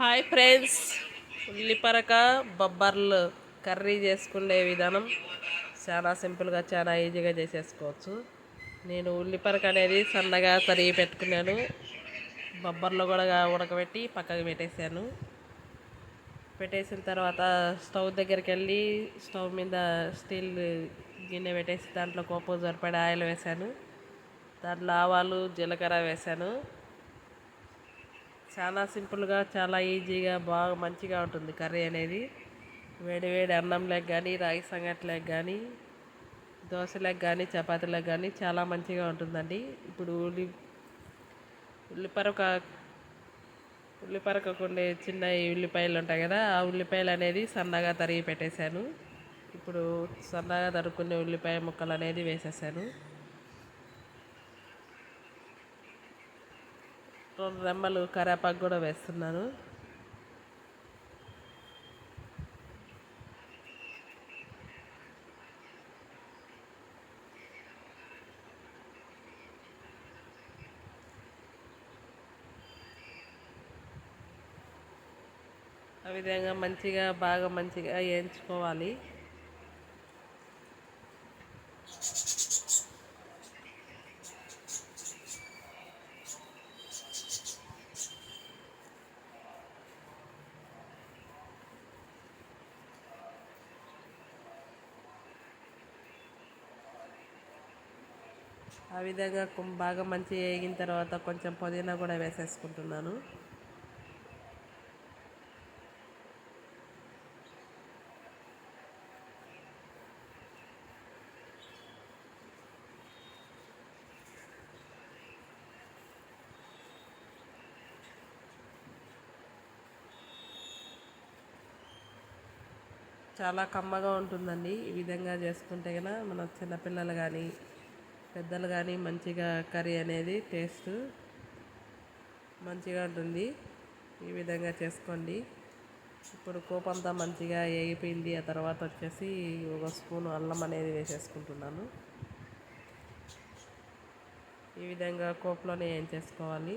Hi friends. ఉల్లిపరక బొబ్బర్లు curry చేసుకునే విధానం చాలా సింపుల్గా చాలా ఈజీగా చేసేసుకోవచ్చు. నేను ఉల్లిపరక అనేది సన్నగా తరిగి పెట్టుకున్నాను. బొబ్బర్లు కూడా ఉడకబెట్టి పక్కకు పెట్టేశాను. పెట్టేసిన తర్వాత స్టవ్ దగ్గరికి వెళ్ళి స్టవ్ మీద స్టీల్ గిన్నె పెట్టేసి దాంట్లో కోపం సరిపడే ఆయిల్ వేశాను. దాంట్లో ఆవాలు జీలకర్ర వేశాను. చాలా సింపుల్గా చాలా ఈజీగా బాగా మంచిగా ఉంటుంది కర్రీ అనేది. వేడి వేడి అన్నంలోకి కానీ రాగి సంగట్లకు కానీ దోశలకు కానీ చపాతీలకు కానీ చాలా మంచిగా ఉంటుందండి. ఇప్పుడు ఉల్లి ఉల్లిపరక ఉల్లిపరకకుండే చిన్న ఉల్లిపాయలు ఉంటాయి కదా ఆ ఉల్లిపాయలు అనేది సన్నగా తరిగి పెట్టేశాను. ఇప్పుడు సన్నగా తరుక్కునే ఉల్లిపాయ ముక్కలు అనేది వేసేసాను. రెండు రెమ్మలు కరేపాకు కూడా వేస్తున్నాను. ఆ విధంగా మంచిగా బాగా మంచిగా వేయించుకోవాలి. ఆ విధంగా బాగా మంచి వేగిన తర్వాత కొంచెం పుదీనా కూడా వేసేసుకుంటున్నాను. చాలా కమ్మగా ఉంటుందండి. ఈ విధంగా చేసుకుంటే కనుక మన చిన్నపిల్లలు కానీ పెద్దలు కానీ మంచిగా కర్రీ అనేది టేస్ట్ మంచిగా ఉంటుంది. ఈ విధంగా చేసుకోండి. ఇప్పుడు కోపంతా మంచిగా వేగిపోయింది ఆ తర్వాత వచ్చేసి ఒక స్పూన్ అల్లం అనేది వేసేసుకుంటున్నాను. ఈ విధంగా కోప్లోనే ఏం చేసుకోవాలి?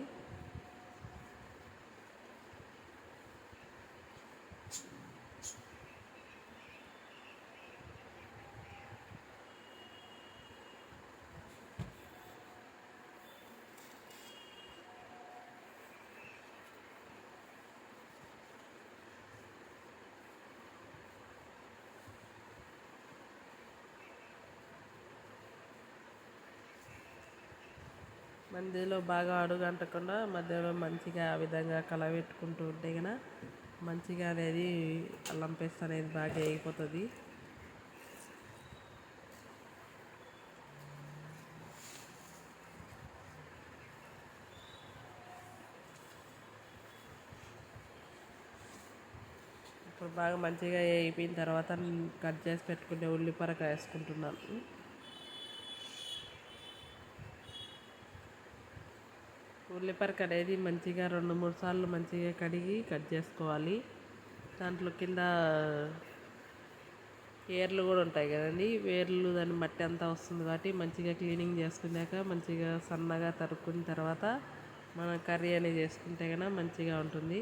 మందిలో బాగా అడుగంటకుండా మధ్యలో మంచిగా ఆ విధంగా కలబెట్టుకుంటూ ఉంటే కనుక మంచిగా అనేది అల్లం పేస్ట్ అనేది బాగా వేగిపోతుంది ఇప్పుడు బాగా మంచిగా వేగిపోయిన తర్వాత కట్ చేసి పెట్టుకునే ఉల్లిపరక వేసుకుంటున్నాను ఉల్లిపరక అనేది మంచిగా రెండు మూడు సార్లు మంచిగా కడిగి కట్ చేసుకోవాలి. దాంట్లో కింద ఏర్లు కూడా ఉంటాయి కదండి. వేర్లు దాని మట్టి అంతా వస్తుంది కాబట్టి మంచిగా క్లీనింగ్ చేసుకున్నాక మంచిగా సన్నగా తరుక్కున్న తర్వాత మనం కర్రీ అనేది చేసుకుంటే కనుక మంచిగా ఉంటుంది.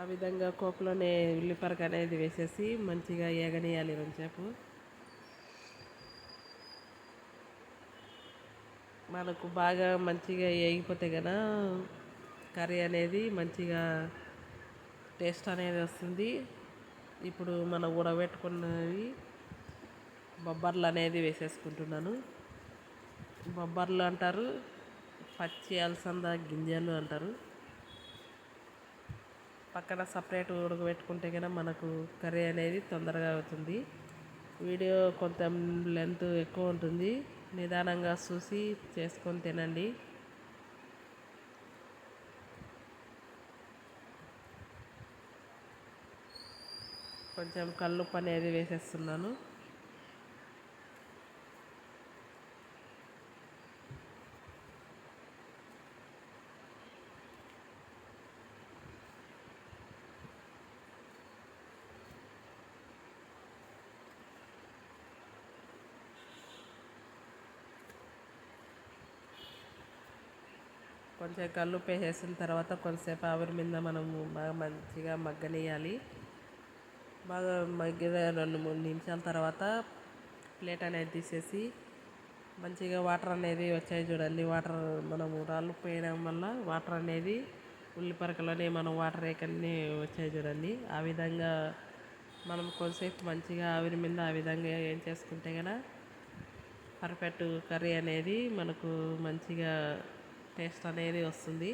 ఆ విధంగా కోపలోనే ఉల్లిపరక అనేది వేసేసి మంచిగా ఏగనీయాలి కొంచెంసేపు మనకు బాగా మంచిగా వేగిపోతే కదా. కర్రీ అనేది మంచిగా టేస్ట్ అనేది వస్తుంది. ఇప్పుడు మనం ఉడబెట్టుకున్నవి బొబ్బర్లు అనేది వేసేసుకుంటున్నాను. బొబ్బర్లు అంటారు పచ్చి అలసంద గింజలు అంటారు. పక్కన సపరేట్ ఉడకబెట్టుకుంటే కనుక మనకు కర్రీ అనేది తొందరగా అవుతుంది. వీడియో కొంత లెంత్ ఎక్కువ ఉంటుంది. నిదానంగా చూసి చేసుకొని తినండి. కొంచెం కల్లుప్పు అనేది వేసేస్తున్నాను. కొంచెం కల్లుప్పు వేసిన తర్వాత కొంచెంసేపు ఆవిరి మీద మనము బాగా మంచిగా మగ్గనియాలి బాగా మగ్గిన రెండు మూడు నిమిషాల తర్వాత ప్లేట్ అనేది తీసేసి మంచిగా వాటర్ అనేది వచ్చాయి చూడండి. వాటర్ మనము రాళ్ళు పోయడం వల్ల వాటర్ అనేది ఉల్లిపరకలోనే మనం వాటర్ వేయకనే వచ్చాయి చూడండి. ఆ విధంగా మనం కొంతసేపు మంచిగా ఆవిరి మీద ఆ విధంగా ఏం చేసుకుంటే కదా పర్ఫెక్ట్ కర్రీ అనేది మనకు మంచిగా టేస్ట్ అనేది వస్తుంది.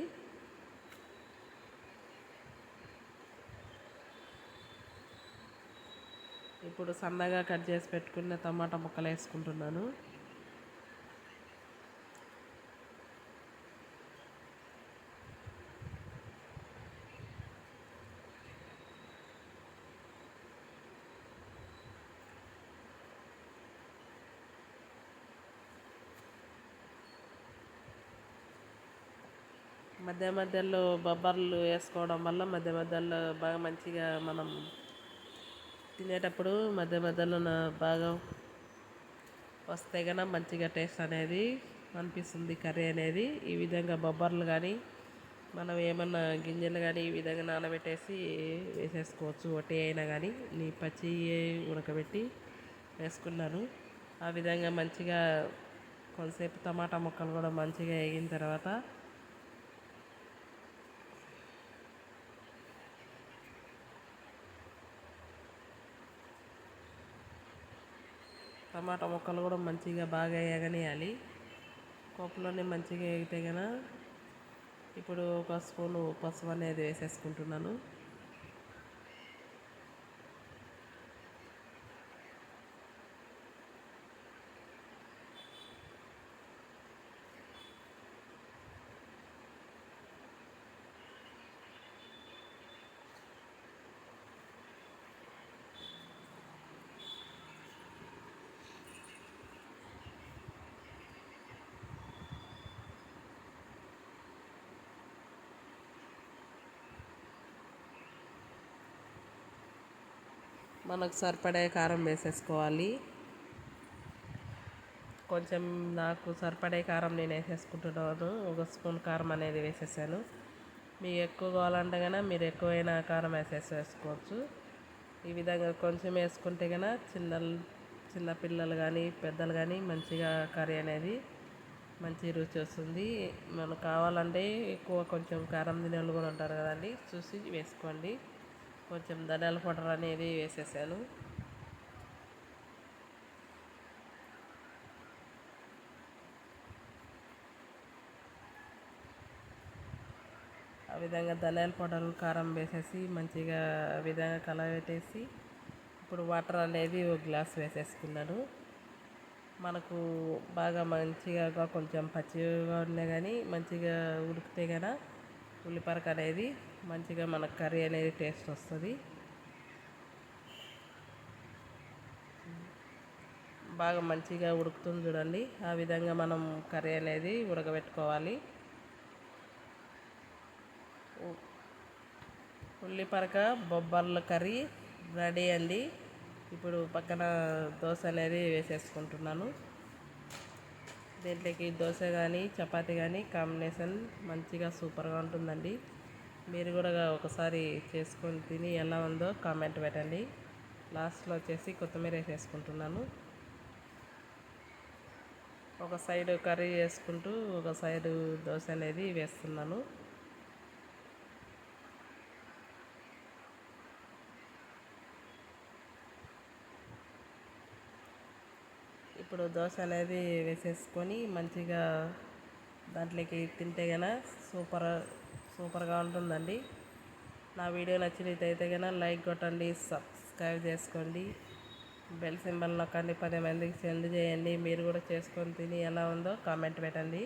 ఇప్పుడు సన్నగా కట్ చేసి పెట్టుకున్న టమాటా ముక్కలు వేసుకుంటున్నాను. మధ్య మధ్యలో బొబ్బర్లు వేసుకోవడం వల్ల మధ్య మధ్యలో బాగా మంచిగా మనం తినేటప్పుడు మధ్య మధ్యలో బాగా వస్తే కనుక మంచిగా టేస్ట్ అనేది అనిపిస్తుంది కర్రీ అనేది. ఈ విధంగా బొబ్బర్లు కానీ మనం ఏమన్నా గింజలు కానీ ఈ విధంగా నానబెట్టేసి వేసేసుకోవచ్చు. ఒకటి అయినా కానీ నీ పచ్చి ఉడకబెట్టి వేసుకున్నాను. ఆ విధంగా మంచిగా కొంతసేపు టమాటా ముక్కలు కూడా మంచిగా వేగిన తర్వాత టమాటా ముక్కలు కూడా మంచిగా బాగా ఎగనేయాలి కోపలోనే మంచిగా ఎగితే కన ఇప్పుడు ఒక స్పూను పసుపు అనేది వేసేసుకుంటున్నాను. మనకు సరిపడే కారం వేసేసుకోవాలి. కొంచెం నాకు సరిపడే కారం నేను వేసేసుకుంటున్నాను. ఒక స్పూన్ కారం అనేది వేసేసాను. మీకు ఎక్కువ కావాలంటే కనుక మీరు ఎక్కువైనా కారం వేసేసి వేసుకోవచ్చు. ఈ విధంగా కొంచెం వేసుకుంటే కనుక చిన్న చిన్నపిల్లలు కానీ పెద్దలు కానీ మంచిగా కర్రీ అనేది మంచి రుచి వస్తుంది. మనకు కావాలంటే ఎక్కువ కొంచెం కారం తినేవాళ్ళు కూడా ఉంటారు కదండి. చూసి వేసుకోండి. కొంచెం ధనియాల పౌడర్ అనేది వేసేసాను. ఆ విధంగా ధనియాల పౌడర్ కారం వేసేసి మంచిగా విధంగా కలబెట్టేసి ఇప్పుడు వాటర్ అనేది ఒక గ్లాస్ వేసేసుకున్నాను. మనకు బాగా మంచిగా కొంచెం పచ్చిగా ఉన్నా కానీ మంచిగా ఉడికితే కనుక ఉల్లిపరక అనేది మంచిగా మన కర్రీ అనేది టేస్ట్ వస్తుంది. బాగా మంచిగా ఉడుకుతుంది చూడండి. ఆ విధంగా మనం కర్రీ అనేది ఉడకబెట్టుకోవాలి. ఉల్లిపరక బొబ్బర్ల కర్రీ రెడీ అండి. ఇప్పుడు పక్కన దోశ అనేది వేసేసుకుంటున్నాను. దీంట్లోకి దోశ కానీ చపాతి కానీ కాంబినేషన్ మంచిగా సూపర్గా ఉంటుందండి. మీరు కూడా ఒకసారి చేసుకొని తిని ఎలా ఉందో కామెంట్ పెట్టండి. లాస్ట్లో వచ్చేసి కొత్తిమీర వేసేసుకుంటున్నాను. ఒక సైడ్ కర్రీ చేసుకుంటూ ఒక సైడ్ దోశ అనేది వేస్తున్నాను. ఇప్పుడు దోశ అనేది వేసేసుకొని మంచిగా దాంట్లోకి తింటే గన సూపర్ సూపర్గా ఉంటుందండి. నా వీడియో నచ్చినట్టయితే కనుక లైక్ కొట్టండి సబ్స్క్రైబ్ చేసుకోండి. బెల్ సింబల్ నొక్కండి పది మందికి సెండ్ చేయండి. మీరు కూడా చేసుకొని తిని ఎలా ఉందో కామెంట్ పెట్టండి.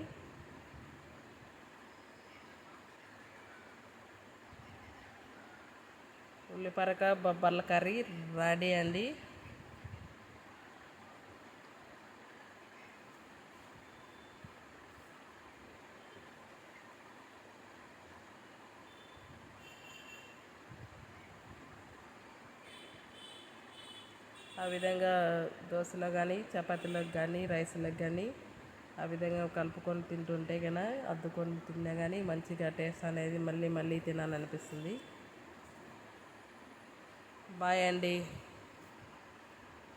ఉల్లిపరక బొబ్బర్ల కర్రీ రెడీ అండి. ఆ విధంగా దోశలో కానీ చపాతీలకు కానీ రైస్లకు కానీ ఆ విధంగా కలుపుకొని తింటుంటే కన్నా అద్దుకొని తిన్నా కానీ మంచిగా టేస్ట్ అనేది మళ్ళీ మళ్ళీ తినాలనిపిస్తుంది. బాయ్ అండి.